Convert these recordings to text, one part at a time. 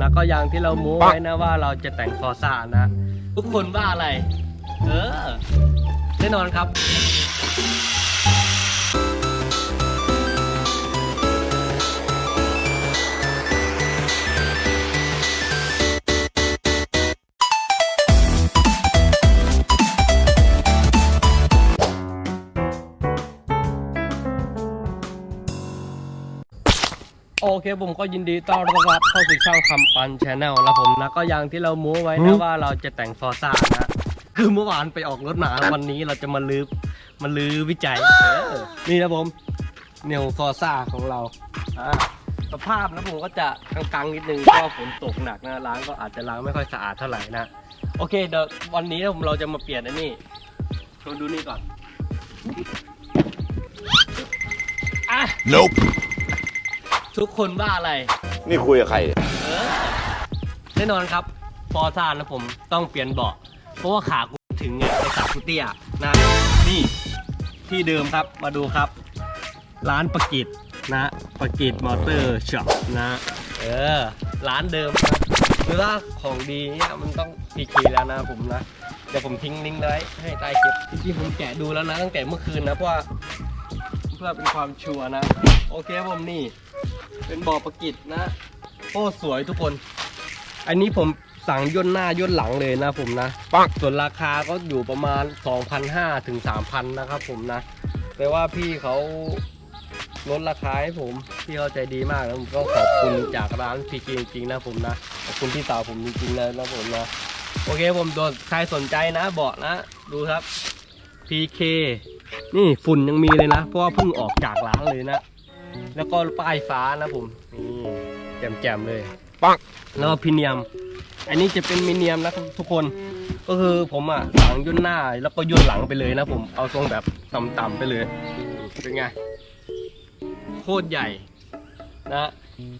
นะก็อย่างที่เรามูไว้นะว่าเราจะแต่งฟอร์ซ่านะ ทุกคนว่าอะไร เออ แน่นอนครับ โอเคผมก็ยินดีต้อนรับเข้าสู่ช่องคำปันชาแนลแล้วผมนะก็อย่างที่เรามูไว้นะว่าเราจะแต่งฟอร์ซ่านะคือเมื่อวานไปออกรถหนาวันนี้เราจะมาลือมาลือวิจัยเออนี่นะผมเนวฟอร์ซ่าของเราอ่าสภาพนะผมก็จะกังๆนิดนึงเพราะฝนตกหนักนะล้างก็อาจจะล้างไม่ค่อยสะอาดเท่าไหร่นะโอเคเดี๋ยววันนี้ผมเราจะมาเปลี่ยนอันนี้เราดูนี่ก่อนอะ Nope. ทุกคนว่าอะไร นี่คุยกับใคร เออแน่นอนครับฟอร์ซ่านะผมต้องเปลี่ยนเบาะเพราะว่าขากูถึงไงไอขากูเตี้ยนะนี่ที่เดิมครับมาดูครับ ร้านประกิตนะประกิตมอเตอร์ช็อปนะ เออ ร้านเดิมครับคือว่าของดีเนี่ยมันต้องพีคีแล้วนะผมนะ เดี๋ยวผมทิ้งลิงก์ไว้ให้ใต้คลิปที่ผมแกะดูแล้วนะตั้งแต่เมื่อคืนนะเพราะว่าเพื่อเป็นความชัวร์นะ โอเคครับผมนี่ เป็นบ่อประกิตนะโอ้สวยทุกคน อันนี้ผมสั่งย่นหน้าย่นหลังเลยนะผมนะปังส่วนราคาก็อยู่ประมาณ 2,500ถึง3,000นะครับผมนะแปลว่าพี่เขาลดราคาให้ผม พี่เขาใจดีมากนะผมก็ขอบคุณจากร้านพีจริงๆนะผมนะ ขอบคุณพี่สาวผมจริงๆเลยนะผมนะ โอเคผมโดนใครสนใจนะเบาะนะ ดูครับ PK นี่ฝุ่นยังมีเลยนะ เพราะว่าเพิ่งออกจากร้านเลยนะ แล้วก็ป้ายฟ้านะผมนี่แจ่มๆเลยปังแล้วก็พรีเนียม อันนี้จะเป็นมิเนียมนะครับทุกคน ก็คือผมอะหลังย่นหน้าแล้วก็ย่นหลังไปเลยนะผมเอาทรงแบบต่ำๆไปเลยเป็นไงโคตรใหญ่นะ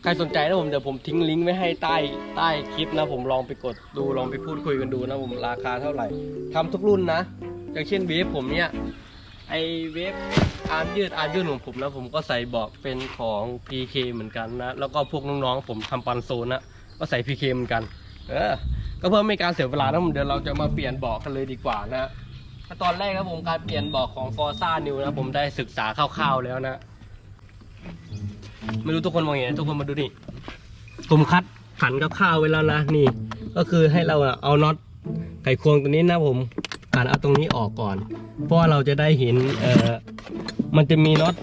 ใครสนใจนะผมเดี๋ยวผมทิ้งลิงก์ไว้ให้ใต้ใต้คลิปนะผมลองไปกดดูลองไปพูดคุยกันดูนะผมราคาเท่าไหร่ทำทุกรุ่นนะ อย่างเช่นเวฟผมเนี่ย ไอเวฟอาร์มยืดอาร์มยืดของผมนะผมก็ใส่บอกเป็นของ PK เหมือนกันนะแล้วก็พวกน้องๆผมทำปันโซนนะก็ใส่ PK เหมือนกัน เออ ก็เพื่อไม่การเสียเวลานะผมเดี๋ยวเราจะมาเปลี่ยนบอกกันเลยดีกว่านะตอนแรกนะผมการเปลี่ยนบอกของ Forza New นะผมได้ศึกษาคร่าวๆแล้วนะไม่รู้ทุกคนมองเห็นทุกคนมาดูนี่ผมคัดขันกับข้าวไว้แล้วนะนี่ ก็คือให้เราเอาน็อตไขควงตัวนี้นะผม ขันเอาตรงนี้ออกก่อน เพราะว่าเราจะได้เห็นเออมันจะมีน็อต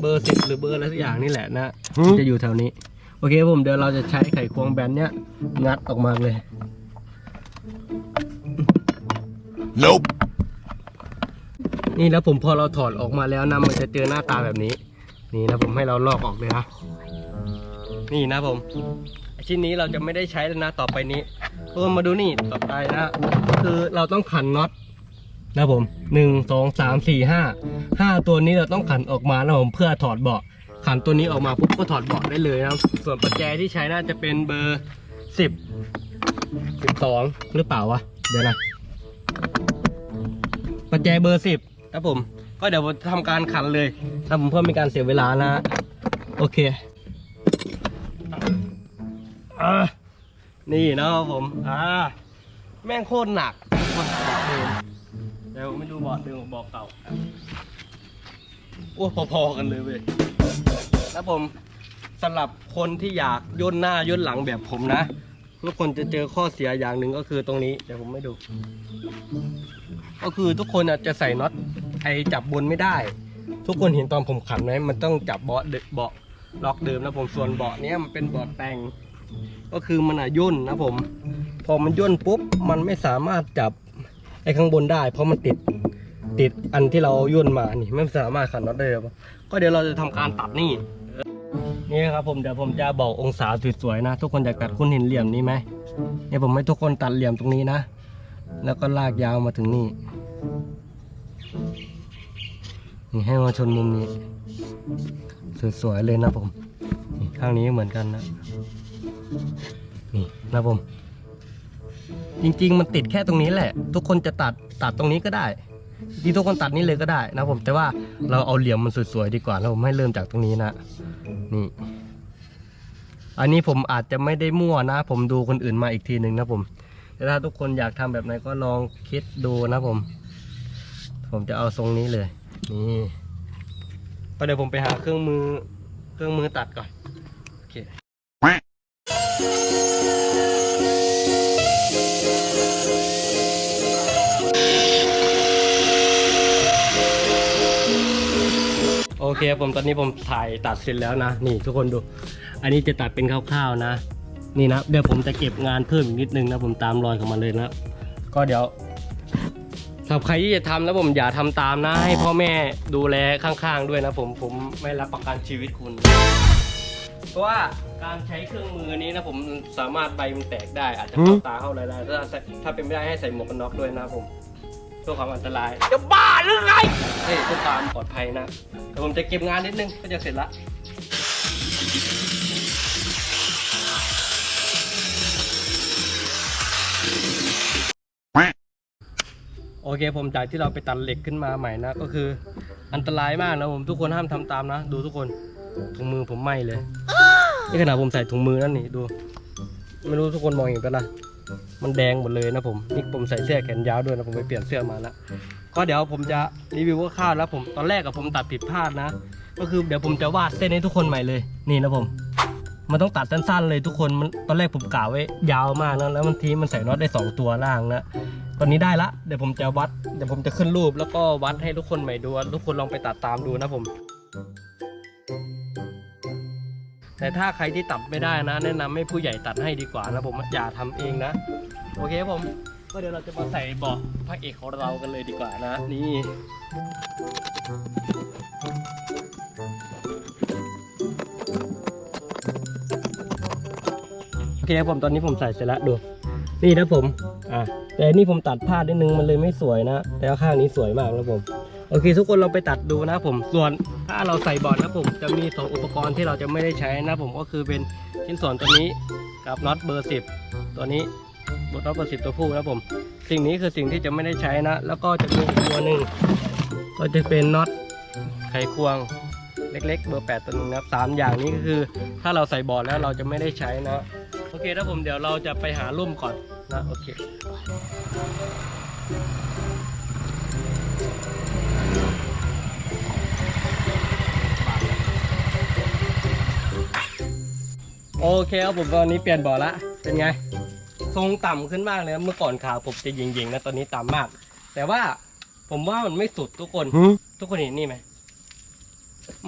เบอร์สิบหรือเบอร์อะไรสักอย่างนี่แหละนะมันจะอยู่แถวนี้ โอเคผมเดี๋ยวเราจะใช้ไขควงแบนเนี้ยงัดออกมาเลย Nope. นี่แล้วผมพอเราถอดออกมาแล้วนะมันจะเจอหน้าตาแบบนี้ นี่นะผมให้เราลอกออกเลยนะนี่นะผมไอ้ชิ้นนี้เราจะไม่ได้ใช้แล้วนะต่อไปนี้ทุกคนมาดูนี่ต่อไปนะ คือเราต้องขันน็อต นะผมหนึ่งสองสามสี่ห้าห้าตัวนี้เราต้องขันออกมานะผมเพื่อถอดเบาะขันตัวนี้ออกมาปุ๊บก็ถอดเบาะได้เลยนะส่วนประแจที่ใช้น่าจะเป็นเบอร์สิบสิบสองหรือเปล่าวะเดี๋ยวนะประแจเบอร์สิบครับผมก็เดี๋ยวผมทำการขันเลยครับผมเพื่อไม่การเสียเวลานะ โอเคอนี่นะครับผม อ่า แม่งโคตรหนักคนเดิม เดี๋ยวไม่ดูบอร์ดเดิมกับบอกเก่าโอ้พอๆกันเลยเว้ยครับผมสำหรับคนที่อยากย่นหน้าย่นหลังแบบผมนะทุกคนจะเจอข้อเสียอย่างหนึ่งก็คือตรงนี้เดี๋ยวผมไม่ดู ก็คือทุกคนอาจจะใส่น็อตไอจับบนไม่ได้ ทุกคนเห็นตอนผมขันไหมมันต้องจับเบาะเดเบาะล็อกเดิมนะผมส่วนเบาะเนี้ยมันเป็นเบาะแต่ง ก็คือมันอะย่นนะผม พอมันย่นปุ๊บมันไม่สามารถจับ ไอ้ข้างบนได้ เพราะมันติดติดอันที่เราย่นมานี่ไม่สามารถขันน็อตได้เลยก็เดี๋ยวเราจะทำการตัดนี่นี่ครับผมเดี๋ยวผมจะบอกองศาสวยๆนะ ทุกคนอยากตัดคุณเห็นเหลี่ยมนี้ไหมเนี่ยผมให้ทุกคนตัดเหลี่ยมตรงนี้นะ แล้วก็ลากยาวมาถึงนี่นี่ให้มาชนมุมนี้ สวยๆเลยนะผมข้างนี้เหมือนกันนะนี่นะผม จริง ๆ มันติดแค่ตรงนี้แหละ ทุกคนจะตัดตัดตรงนี้ก็ได้จริงทุกคนตัดนี้เลยก็ได้นะผมแต่ว่าเราเอาเหลี่ยมมันสวยๆดีกว่าแล้วผมให้เริ่มจากตรงนี้นะนี่ออันนี้ผมอาจจะไม่ได้มั่วนะ ผมดูคนอื่นมาอีกทีหนึ่งนะผมแต่ถ้าทุกคนอยากทำแบบไหนก็ลองคิดดูนะผม ผมจะเอาทรงนี้เลยนี่ก็เดี๋ยวผมไปหาเครื่องมือเครื่องมือตัดก่อนโอเค โอเคผมตอนนี้ผมถ่ายตัดเสร็จแล้วนะ นี่ทุกคนดู อันนี้จะตัดเป็นคร่าวๆนะ นี่นะ เดี๋ยวผมจะเก็บงานเพิ่มอีกนิดนึงนะ ผมตามรอยของมันเลยนะ ก็เดี๋ยวสำหรับใครที่จะทำแล้วผมอย่าทำตามนะ ให้พ่อแม่ดูแลข้างๆด้วยนะ ผมผมไม่รับประกันชีวิตคุณ เพราะว่าการใช้เครื่องมือนี้นะผมสามารถใบมันแตกได้ อาจจะเข้าตาเข้าอะไรได้ถ้าถ้าเป็นไม่ได้ให้ใส่หมวกกันน็อกด้วยนะผมเพื่อความอันตรายจะบ้า หรือไงเฮ้ยเพื่อความปลอดภัยนะแต่ผมจะเก็บงานนิดนึงก็จะเสร็จละโอเคผมจากที่เราไปตัดเหล็กขึ้นมาใหม่นะ ก็คืออันตรายมากนะผมทุกคนห้ามทำตามนะ ดูทุกคนถุงมือผมไหม้เลยนี่ขนาดผมใส่ถุงมือนั่นนี่ดู ไม่รู้ทุกคนมองเห็นปะล่ะมันแดงหมดเลยนะผมนี่ผมใส่เสื้อแขนยาวด้วยนะผมไปเปลี่ยนเสื้อมาแล้ว ก็เดี๋ยวผมจะรีวิวคร่าวๆแล้วผมตอนแรกกับผมตัดผิดพลาดนะ ก็คือเดี๋ยวผมจะวาดเส้นให้ทุกคนใหม่เลยนี่นะผม มันต้องตัดสั้นๆเลยทุกคนมันตอนแรกผมกะไว้ ยาวมากนะแล้วมันทีมันใส่น็อตได้สองตัวล่างนะตอนนี้ได้ละเดี๋ยวผมจะวัดเดี๋ยวผมจะขึ้นรูปแล้วก็วัดให้ทุกคนใหม่ดูทุกคนลองไปตัดตามดูนะผมแต่ถ้าใครที่ตัดไม่ได้นะ แนะนำให้ผู้ใหญ่ตัดให้ดีกว่านะผมอย่าทำเองนะ โอเคผม ก็เดี๋ยวเราจะมาใส่เบาะพระเอกของเรากันเลยดีกว่านะ นี่ โอเคครับผมตอนนี้ผมใส่เสร็จแล้วดู นี่นะผม อะ แต่นี่ผมตัดพลาดนิดนึงมันเลยไม่สวยนะ แต่ว่าข้างนี้สวยมากนะผม โอเค ทุกคนลองไปตัดดูนะผม ส่วนถ้าเราใส่บอร์ดนะผมจะมีสองอุปกรณ์ที่เราจะไม่ได้ใช้นะผมก็คือเป็นชิ้นส่วนตัวนี้กับน็อตเบอร์สิบตัวนี้ บน็อตเบอร์สิบตัวผู้นะผม สิ่งนี้คือสิ่งที่จะไม่ได้ใช้นะ แล้วก็จะมีอีกตัวหนึ่งก็จะเป็นน็อตไขควงเล็กๆ เบอร์แปดตัวหนึงนะครับสามอย่างนี้ก็คือ ถ้าเราใส่บอร์ดแล้วเราจะไม่ได้ใช้นะ โอเคนะผมเดี๋ยวเราจะไปหาร่มก่อนนะ โอเคโอเคครับผมตอนนี้เปลี่ยนบอร์ละ เป็นไง ทรงต่ำขึ้นมากเลยนะเมื่อก่อนขาผมจะยิงๆนะตอนนี้ต่ำมาก แต่ว่าผมว่ามันไม่สุดทุกคน ทุกคนเห็นนี่ไหม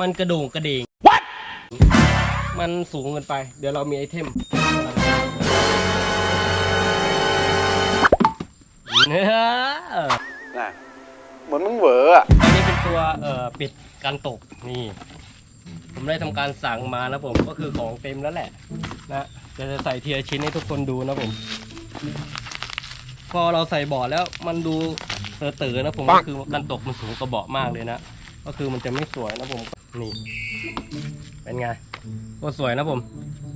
มันกระโดงกระเดง มันสูงเกินไป เดี๋ยวเรามีไอเทมเนื้อน่ะเหมือนมึงเหวออะอันนี้เป็นตัวเอ่อปิดการตกนี่ ผมได้ทำการสั่งมานะผมก็คือของเต็มแล้วแหละ นะเดี๋ยวจะใส่ทีละชิ้นให้ทุกคนดูนะผม พอเราใส่เบาะแล้วมันดูเต๋อๆนะผมก็คือการตกมันสูงกระเบาะมากเลยนะก็คือมันจะไม่สวยนะผมนี่เป็นไงก็สวยนะผม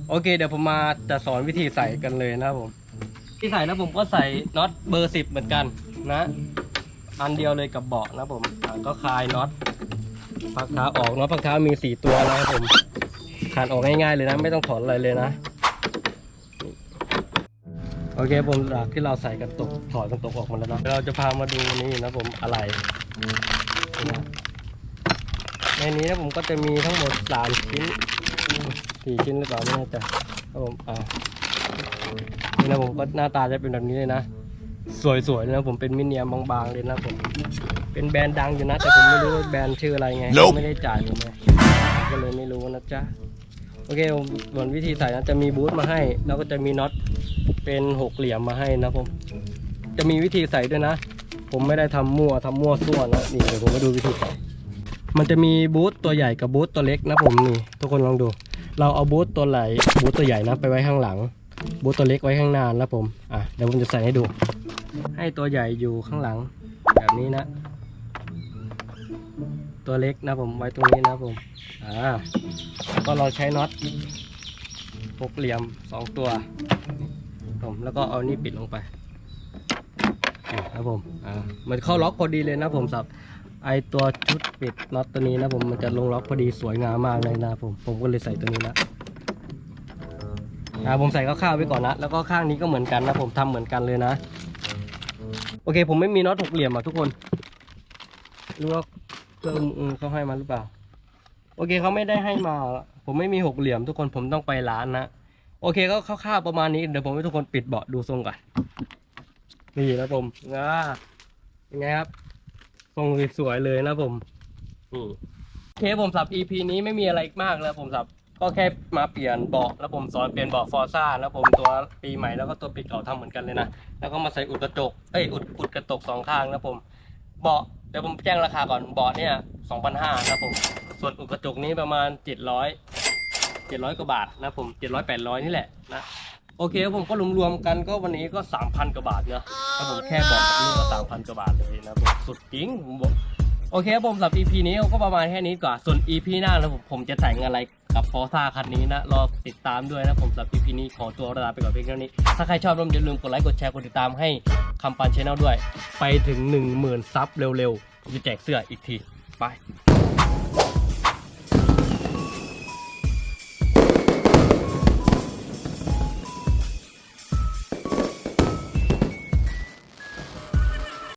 โอเค เดี๋ยวผมมาจะสอนวิธีใส่กันเลยนะผมที่ใส่นะผมก็ใส่น็อตเบอร์สิบเหมือนกันนะ อันเดียวเลยกับเบาะนะผมอ่าก็คลายน็อตพักเท้าออกน็อตพักเท้ามีสี่ตัวนะครับผม ขาดออกง่ายๆเลยนะ ไม่ต้องถอนอะไรเลยนะ โอเคผมหลักที่เราใส่กันตกถอดกันตกออกหมาแล้วนะเราจะพามาดูนี่นะผมอะไรนะในนี้นะผมก็จะมีทั้งหมดสามชิ้นสี่ชิ้นหรือเปล่าไม่แน่ใจครับผมอ่านี่นะผมก็หน้าตาจะเป็นแบบนี้เลยนะ สวยๆเลยนะผมเป็นมิเนียมบางๆเลยนะผม เป็นแบรนด์ดังอยู่นะ แต่ผมไม่รู้ว่าแบรนด์ชื่ออะไรไง no. ไม่ได้จ่ายเลยไงก็เลยไม่รู้นะจ๊ะ โอเคผมวนวิธีใส่นะจะมีบูทมาให้ แล้วก็จะมีน็อตเป็นหกเหลี่ยมมาให้นะผมจะมีวิธีใส่ด้วยนะ ผมไม่ได้ทำมั่วทำมั่วซั่วนนะนี่เดี๋ยวผมมาดูวิธีใส่มันจะมีบูทตัวใหญ่กับบูทตัวเล็กนะผมนี่ทุกคนลองดู เราเอาบูทตัวไหลบูทตัวใหญ่นะไปไว้ข้างหลัง บูทตัวเล็กไว้ข้างหน้านะผมอะเดี๋ยวผมจะใส่ให้ดู ให้ตัวใหญ่อยู่ข้างหลัง แบบนี้นะ ตัวเล็กนะผมไว้ตรงนี้นะผมอ่าก็เราใช้น็อตหกเหลี่ยมสองตัวผมแล้วก็เอานี่ปิดลงไปนี่ครับผมอ่ามันเข้าล็อกพอดีเลยนะผมสับไอตัวชุดปิดน็อตตัวนี้นะผมมันจะลงล็อกพอดีสวยงามมากเลยนะผมผมก็เลยใส่ตัวนี้นะอ่าผมใส่คร่าวๆไว้ก่อนนะแล้วก็ข้างนี้ก็เหมือนกันนะผมทำเหมือนกันเลยนะ โอเค ผมไม่มีน็อตหกเหลี่ยมอะทุกคนรู้ว่า เครื่มเขาให้มาหรือเปล่า โอเคเขาไม่ได้ให้มา ผมไม่มีหกเหลี่ยมทุกคนผมต้องไปร้านนะ โอเคก็คร่าวๆประมาณนี้เดี๋ยวผมให้ทุกคนปิดเบาะดูทรงก่อนนี่นะผมอ่ายังไงครับ ทรงสวยๆเลยนะผมนี่โอเคผมสับ EP นี้ไม่มีอะไรมากแล้วผมสับก็แค่มาเปลี่ยนเบาะแล้วผมสอนเปลี่ยนเบาะฟอร์ซ่าแล้วผมตัวปีใหม่แล้วก็ตัวปีเก่าทำเหมือนกันเลยนะ แล้วก็มาใส่อุดกระจกเอ้ยอุดอุดกระจกสองข้างนะผมเบาะ เดี๋ยวผมแจ้งราคาก่อนเบาะเนี่ยสองพันห้านะผม ส่วนอุดกระจกนี้ประมาณเจ็ดร้อยเจ็ดร้อยกว่าบาทนะผมเจ็ดร้อยแปดร้อยนี่แหละนะโอเคผมก็รวมๆกันก็วันนี้ก็สามพันกว่าบาทเนาะถ้าผมแค่บอกนี่ก็สามพันกว่าบาทเลยนะผมสุดจริงผมบอก โอเคครับผมสำหรับ EP นี้ก็ประมาณแค่นี้ก่อน ส่วน EP หน้านะผมผมจะแต่งอะไรกับฟอร์ซ่าคันนี้นะ รอติดตามด้วยนะผมสำหรับ EP นี้ขอตัวลาไปก่อนเพียงเท่านี้ ถ้าใครชอบอย่าลืมกดไลค์กดแชร์กดติดตามให้คำปันชแนลด้วย ไปถึง 1 0,000 ซับเร็วๆจะแจกเสื้ออีกที ไป